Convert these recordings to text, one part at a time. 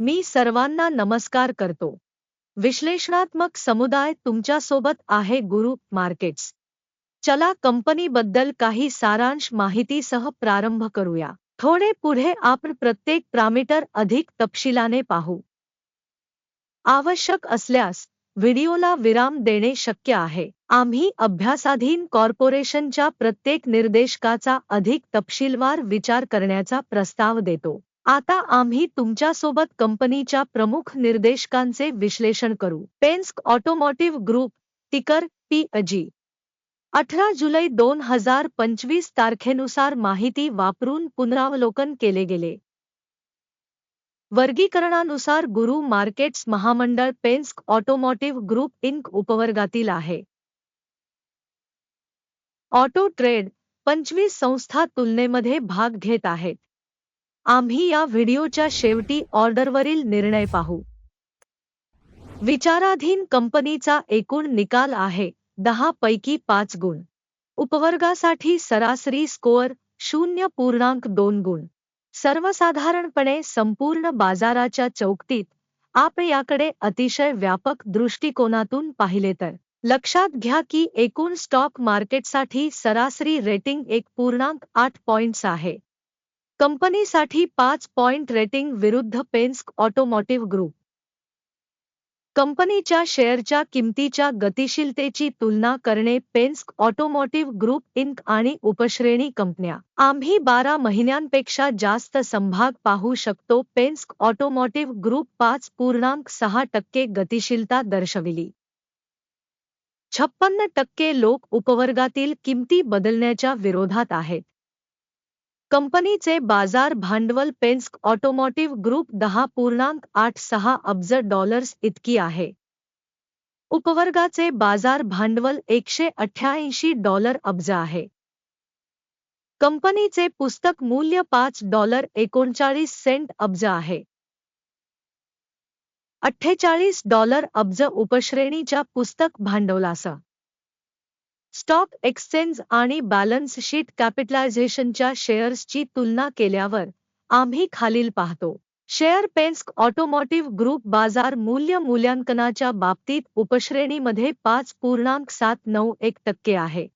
मी सर्वांना नमस्कार करतो. विश्लेषणात्मक समुदाय तुमच्यासोबत आहे गुरु मार्केट्स. चला कंपनीबद्दल काही सारांश माहितीसह प्रारंभ करूया. थोडे पुढे आपण प्रत्येक प्रामीटर अधिक तपशिलाने पाहू. आवश्यक असल्यास व्हिडिओला विराम देणे शक्य आहे. आम्ही अभ्यासाधीन कॉर्पोरेशनच्या प्रत्येक निर्देशकाचा अधिक तपशीलवार विचार करण्याचा प्रस्ताव देतो. आता आम्ही तुमच्यासोबत कंपनीच्या प्रमुख निर्देशकांचे विश्लेषण करू. Penske automotive group ticker P अजी अठरा जुलै दोन हजार पंचवीस तारखेनुसार माहिती वापरून पुनरावलोकन केले गेले. वर्गीकरणानुसार गुरु मार्केट्स महामंडळ पेन्स्क ऑटोमोटिव्ह ग्रुप इंक उपवर्गातील आहे. ऑटो ट्रेड पंचवीस संस्था तुलनेमध्ये भाग घेत आहेत. आम्ही या व्हिडिओच्या शेवटी ऑर्डरवरील निर्णय पाहू. विचाराधीन कंपनीचा एकूण निकाल आहे दहा पैकी पाच गुण. उपवर्गासाठी सरासरी स्कोअर शून्य पूर्णांक दोन गुण. सर्वसाधारणपणे संपूर्ण बाजाराच्या चौकटीत आप याकडे अतिशय व्यापक दृष्टिकोनातून पाहिले तर. लक्षात घ्या की एकूण स्टॉक मार्केटसाठी सरासरी रेटिंग एक पूर्णांक आठ पॉइंट्स आहे. कंपनीसाठी पाच पॉइंट रेटिंग विरुद्ध पेन्स्क ऑटोमोटिव्ह ग्रुप. कंपनीच्या शेअरच्या किमतीच्या गतिशीलतेची तुलना करणे पेन्स्क ऑटोमोटिव्ह ग्रुप इंक आणि उपश्रेणी कंपन्या. आम्ही बारा महिन्यांपेक्षा जास्त संभाग पाहू शकतो पेन्स्क ऑटोमोटिव्ह ग्रुप पाच पूर्णांक सहा टक्के गतिशीलता दर्शविली. छप्पन्न टक्के लोक उपवर्गातील किमती बदलण्याच्या विरोधात आहेत. कंपनीचे बाजार भांडवल पेन्स्क ऑटोमोटिव्ह ग्रुप दहा पूर्णांक आठ सहा अब्ज डॉलर्स इतकी आहे. उपवर्गाचे बाजार भांडवल एकशे अठ्ठ्याऐंशी डॉलर अब्ज आहे. कंपनीचे पुस्तक मूल्य पाच डॉलर एकोणचाळीस सेंट अब्ज आहे. अठ्ठेचाळीस डॉलर अब्ज उपश्रेणीच्या पुस्तक भांडवलासह. स्टॉक एक्सचेंज आणि बॅलन्स शीट कॅपिटलायझेशनच्या शेअर्सची तुलना केल्यावर आम्ही खालील पाहतो. शेअर पेन्स्क ऑटोमोटिव्ह ग्रुप बाजार मूल्य मूल्यांकनाच्या बाबतीत उपश्रेणीमध्ये पाच पूर्णांक सात नऊ एक टक्के आहे.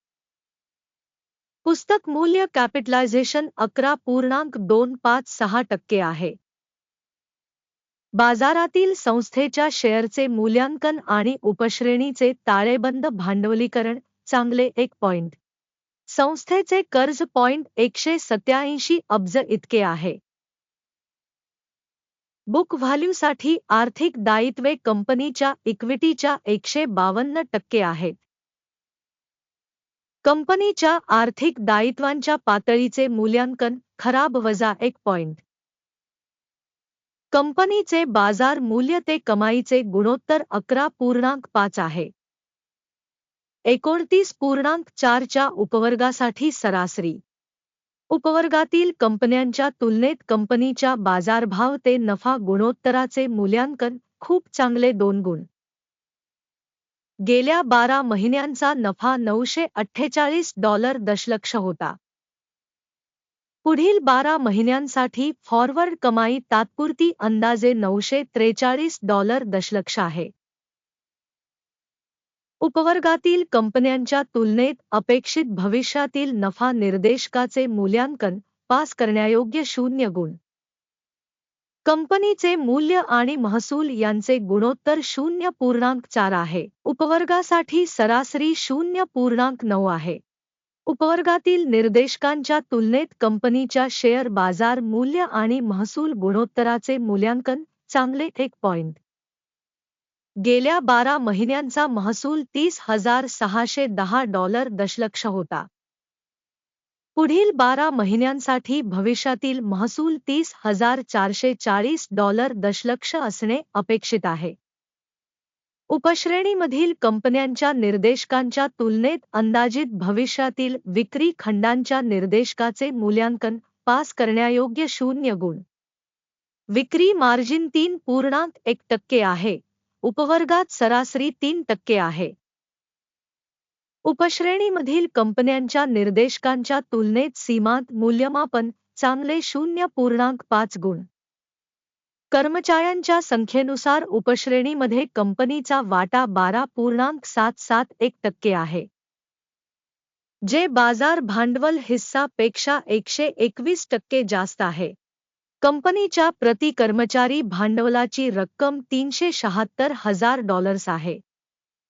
पुस्तक मूल्य कॅपिटलायझेशन अकरा पूर्णांक दोन पाच सहा टक्के आहे. बाजारातील संस्थेच्या शेअरचे मूल्यांकन आणि उपश्रेणीचे ताळेबंद भांडवलीकरण चांगले एक पॉइंट. संस्थेचे कर्ज पॉइंट एकशे सत्याऐंशी अब्ज इतके आहे. बुक व्हॅल्यूसाठी आर्थिक दायित्वे कंपनीच्या इक्विटीच्या एकशे बावन्न टक्के आहेत. कंपनीच्या आर्थिक दायित्वांच्या पातळीचे मूल्यांकन खराब वजा एक पॉइंट. कंपनीचे बाज़ार मूल्य ते कमाईचे गुणोत्तर अकरा पूर्णांक पाच आहे. एकोणतीस पूर्णांक चारच्या उपवर्गासाठी सरासरी. उपवर्गातील कंपन्यांच्या तुलनेत कंपनीच्या बाजारभाव ते नफा गुणोत्तराचे मूल्यांकन खूप चांगले दोन गुण. गेल्या बारा महिन्यांचा नफा नऊशे अठ्ठेचाळीस डॉलर दशलक्ष होता. पुढील बारा महिन्यांसाठी फॉरवर्ड कमाई तात्पुरती अंदाजे नऊशे त्रेचाळीस डॉलर दशलक्ष आहे. उपवर्गातील कंपन्यांच्या तुलनेत अपेक्षित भविष्यातील नफा निर्देशकाचे मूल्यांकन पास करण्यायोग्य शून्य गुण. कंपनीचे मूल्य आणि महसूल यांचे गुणोत्तर शून्य पूर्णांक चार आहे. उपवर्गासाठी सरासरी शून्य पूर्णांक नऊ आहे. उपवर्गातील निर्देशकांच्या तुलनेत कंपनीच्या शेअर बाजार मूल्य आणि महसूल गुणोत्तराचे मूल्यांकन चांगले एक पॉइंट. गेल्या बारा महिन्यांचा महसूल तीस हजार सहाशे दहा डॉलर दशलक्ष होता. पुढील बारा महिन्यांसाठी भविष्यातील महसूल तीस हजार चारशे चाळीस डॉलर दशलक्ष असणे अपेक्षित आहे. उपश्रेणीमधील कंपन्यांच्या निर्देशकांच्या तुलनेत अंदाजित भविष्यातील विक्री खंडांच्या निर्देशकाचे मूल्यांकन पास करण्यायोग्य शून्य गुण. विक्री मार्जिन तीन पूर्णांक एक टक्के आहे. उपवर्गात सरासरी तीन टक्के आहे. उपश्रेणीमधील कंपन्यांच्या निर्देशकांच्या तुलनेत सीमांत मूल्यमापन चांगले शून्य पूर्णांक पाच गुण. कर्मचाऱ्यांच्या संख्येनुसार उपश्रेणीमध्ये कंपनीचा वाटा बारा पूर्णांक सात सात एक टक्के आहे. जे बाजार भांडवल हिस्सा पेक्षा एकशे एकवीस टक्के जास्त आहे. कंपनीच्या प्रति कर्मचारी भांडवलाची रक्कम तीनशे शहात्तर हजार डॉलर्स आहे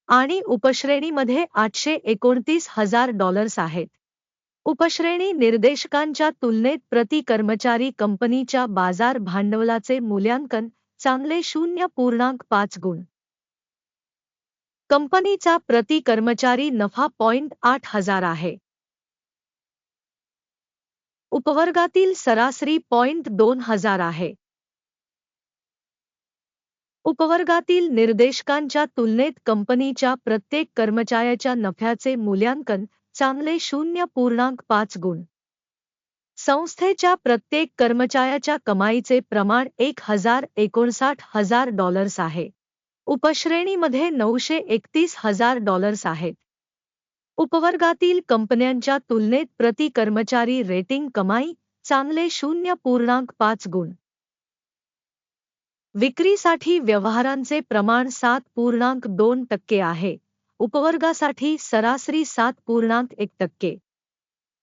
आणि उपश्रेणीमध्ये आठशे एकोणतीस हजार डॉलर्स आहेत. उपश्रेणी निर्देशकांच्या तुलनेत प्रति कर्मचारी कंपनीच्या बाजार भांडवलाचे मूल्यांकन चांगले शून्य पूर्णांक पाच गुण. कंपनीचा प्रति कर्मचारी नफा पॉइंट आठ हजार आहे. उपवर्गातील सरासरी पॉइंट दोन हजार आहे. उपवर्गातील निर्देशकांच्या तुलनेत कंपनीच्या प्रत्येक कर्मचाऱ्याच्या नफ्याचे मूल्यांकन चांगले शून्य पूर्णांक पाच गुण. संस्थेच्या प्रत्येक कर्मचाऱ्याच्या कमाईचे प्रमाण एक हजार एकोणसाठ हजार डॉलर्स आहे. उपश्रेणीमध्ये नऊशे एकतीस हजार डॉलर्स आहेत. उपवर्गातील कंपन्यांच्या तुलनेत प्रति कर्मचारी रेटिंग कमाई चांगले शून्य पूर्णांक पाच गुण. विक्रीसाठी व्यवहारांचे प्रमाण सात पूर्णांक दोन टक्के आहे. उपवर्गासाठी सरासरी सात पूर्णांक एक टक्के.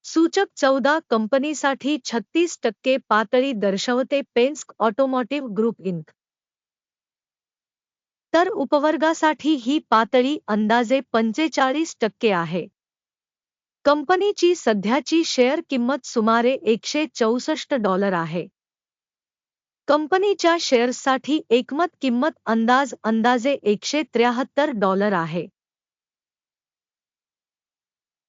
सूचक चौदा कंपनीसाठी छत्तीस टक्के पातळी दर्शवते पेन्स्क ऑटोमोटिव्ह ग्रुप इंक. तर उपवर्गासाठी ही पातळी अंदाजे पंचेचाळीस टक्के आहे. कंपनीची सध्याची शेअर किंमत सुमारे एकशे चौसष्ट डॉलर आहे. कंपनीच्या शेअर्ससाठी एकमत किंमत अंदाज अंदाजे एकशे त्र्याहत्तर डॉलर आहे.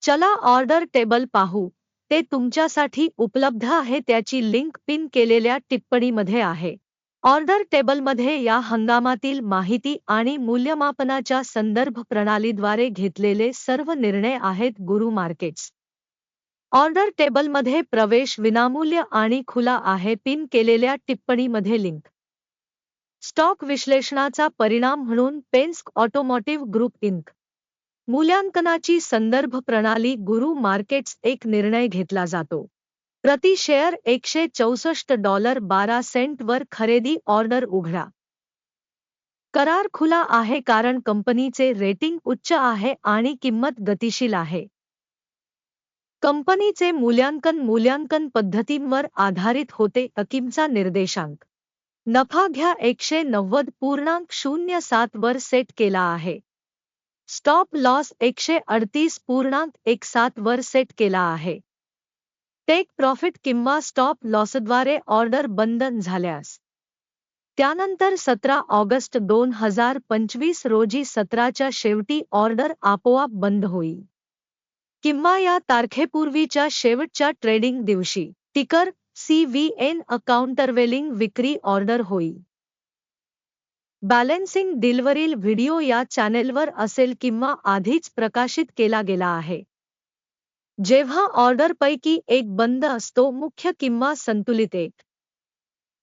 चला ऑर्डर टेबल पाहू. ते तुमच्यासाठी उपलब्ध आहे त्याची लिंक पिन केलेल्या टिप्पणीमध्ये आहे. ऑर्डर टेबलमध्ये या हंगामातील माहिती आणि मूल्यमापनाच्या संदर्भ प्रणालीद्वारे घेतलेले सर्व निर्णय आहेत गुरु मार्केट्स. ऑर्डर टेबलमध्ये प्रवेश विनामूल्य आणि खुला आहे पिन केलेल्या टिप्पणीमध्ये लिंक. स्टॉक विश्लेषणाचा परिणाम म्हणून पेन्स्क ऑटोमोटिव्ह ग्रुप इंक. मूल्यांकनाची संदर्भ प्रणाली गुरु मार्केट्स एक निर्णय घेतला जातो. प्रति शेअर एकशे चौसष्ट डॉलर बारा सेंटवर खरेदी ऑर्डर उघडा. करार खुला आहे कारण कंपनीचे रेटिंग उच्च आहे आणि किंमत गतिशील आहे. कंपनीचे मूल्यांकन मूल्यांकन पद्धतींवर आधारित होते अकिमचा निर्देशांक. नफा घ्या एकशे नव्वद पूर्णांक शून्य सात वर सेट केला आहे. स्टॉप लॉस एकशे अडतीस पूर्णांक एक सात वर सेट केला आहे. टेक प्रॉफिट किंवा स्टॉप लॉसद्वारे ऑर्डर बंद झाल्यास. त्यानंतर सतरा ऑगस्ट दोन हजार पंचवीस रोजी सतराच्या शेवटी ऑर्डर आपोआप बंद होईल. किंवा या तारखेपूर्वीच्या शेवटच्या ट्रेडिंग दिवशी टिकर सी व्ही एन अकाउंटरवेलिंग विक्री ऑर्डर होईल. बॅलेन्सिंग डीलवरील व्हिडिओ या चॅनेलवर असेल किंवा आधीच प्रकाशित केला गेला आहे. जेव्हा ऑर्डरपैकी एक बंद असतो मुख्य किंवा संतुलित एक.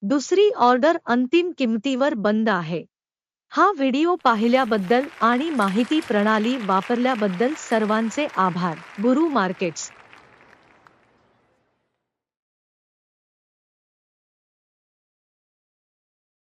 दुसरी ऑर्डर अंतिम किंमतीवर बंद आहे. हा व्हिडिओ पाहिल्याबद्दल आणि माहिती प्रणाली वापरल्याबद्दल सर्वांचे आभार. गुरु मार्केट्स.